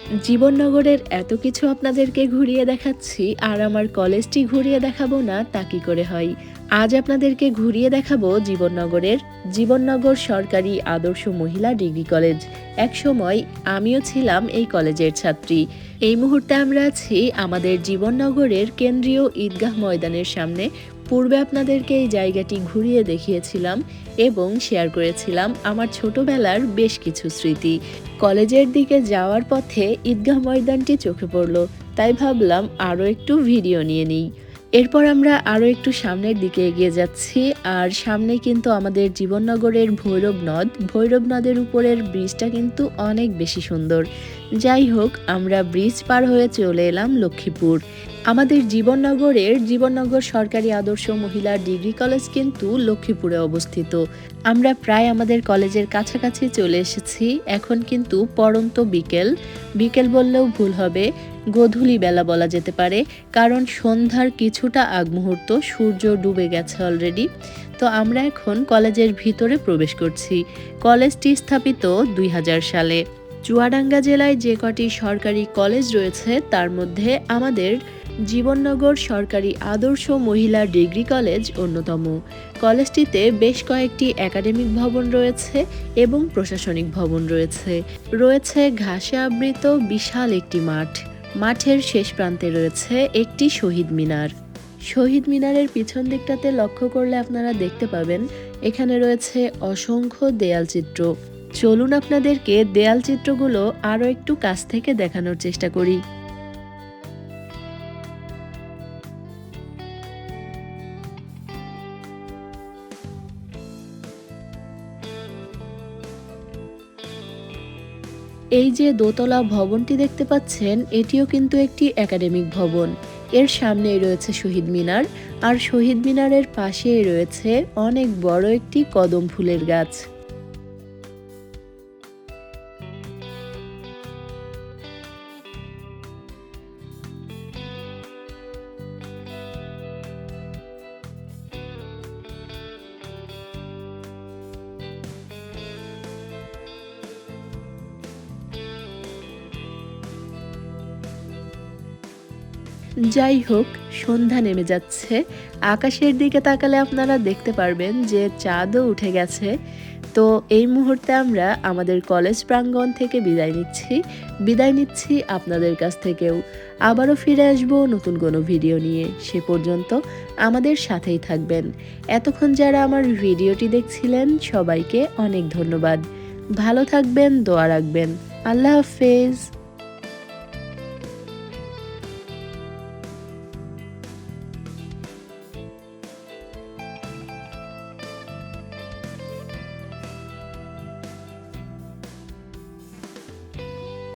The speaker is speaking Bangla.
জীবননগরের এত কিছু আপনাদেরকে ঘুরিয়ে দেখাচ্ছি, আর আমার কলেজটি ঘুরিয়ে দেখাবো না, তা কি করে হয়? আজ আপনাদেরকে ঘুরিয়ে দেখাবো জীবননগরের জীবননগর সরকারি আদর্শ মহিলা ডিগ্রি কলেজ। একসময় আমিও ছিলাম এই কলেজের ছাত্রী। এই মুহূর্তে আমরা আছি আমাদের জীবননগরের কেন্দ্রীয় ঈদগাহ ময়দানের সামনে পূর্বে আপনাদেরকে এই জায়গাটি ঘুরিয়ে দেখিয়েছিলাম এবং শেয়ার করেছিলাম আমার ছোটবেলার বেশ কিছু স্মৃতি। কলেজের দিকে যাওয়ার পথে ঈদগাহ ময়দানটি চোখে পড়ল, তাই ভাবলাম আরও একটু ভিডিও নিয়ে নিই। এরপর আমরা আরও একটু সামনের দিকে এগিয়ে যাচ্ছি, আর সামনে কিন্তু আমাদের জীবননগরের ভৈরব নদ। ভৈরব নদের উপরের ব্রিজটা কিন্তু অনেক বেশি সুন্দর। যাই হোক, আমরা ব্রিজ পার হয়ে চলে এলাম লক্ষ্মীপুর। আমাদের জীবননগরের জীবননগর সরকারি আদর্শ মহিলা ডিগ্রি কলেজ কিন্তু লক্ষ্মীপুরে অবস্থিত। আমরা প্রায় আমাদের কলেজের কাছাকাছি চলে এসেছি। এখন কিন্তু পরন্ত বিকেল। বিকেল বললেও ভুল হবে। গোধূলি বেলা বলা যেতে পারে। কারণ সন্ধ্যার কিছুটা আগ মুহূর্ত সূর্য ডুবে গেছে অলরেডি তো আমরা এখন কলেজের ভিতরে প্রবেশ করছি। কলেজটি স্থাপিত দুই হাজার সালে। চুয়াডাঙ্গা জেলায় যে কটি সরকারি কলেজ রয়েছে, তার মধ্যে আমাদের জীবননগর সরকারি আদর্শ মহিলা ডিগ্রি কলেজ অন্যতম। কলেজটিতে বেশ কয়েকটি একাডেমিক ভবন রয়েছে এবং প্রশাসনিক ভবন রয়েছে। রয়েছে ঘাসে আবৃত বিশাল একটি মাঠ। মাঠের শেষ প্রান্তে রয়েছে একটি শহীদ মিনার। শহীদ মিনারের পিছন দিকটাতে লক্ষ্য করলে আপনারা দেখতে পাবেন, এখানে রয়েছে অসংখ্য দেয়াল চিত্র চলুন আপনাদেরকে দেয়াল চিত্রগুলো আরও একটু কাছ থেকে দেখানোর চেষ্টা করি। এই যে দোতলা ভবনটি দেখতে পাচ্ছেন, এটিও কিন্তু একটি একাডেমিক ভবন। এর সামনেই রয়েছে শহীদ মিনার, আর শহীদ মিনারের পাশেই রয়েছে অনেক বড় একটি কদম ফুলের গাছ। যাই হোক, সন্ধ্যা নেমে যাচ্ছে। আকাশের দিকে তাকালে আপনারা দেখতে পারবেন যে চাঁদও উঠে গেছে। তো এই মুহূর্তে আমরা আমাদের কলেজ প্রাঙ্গণ থেকে বিদায় নিচ্ছি। বিদায় নিচ্ছি আপনাদের কাছ থেকেও। আবারও ফিরে আসব নতুন কোনো ভিডিও নিয়ে। সে পর্যন্ত আমাদের সাথেই থাকবেন। এতক্ষণ যারা আমার ভিডিওটি দেখছিলেন, সবাইকে অনেক ধন্যবাদ। ভালো থাকবেন, দোয়া রাখবেন। আল্লাহ হাফেজ।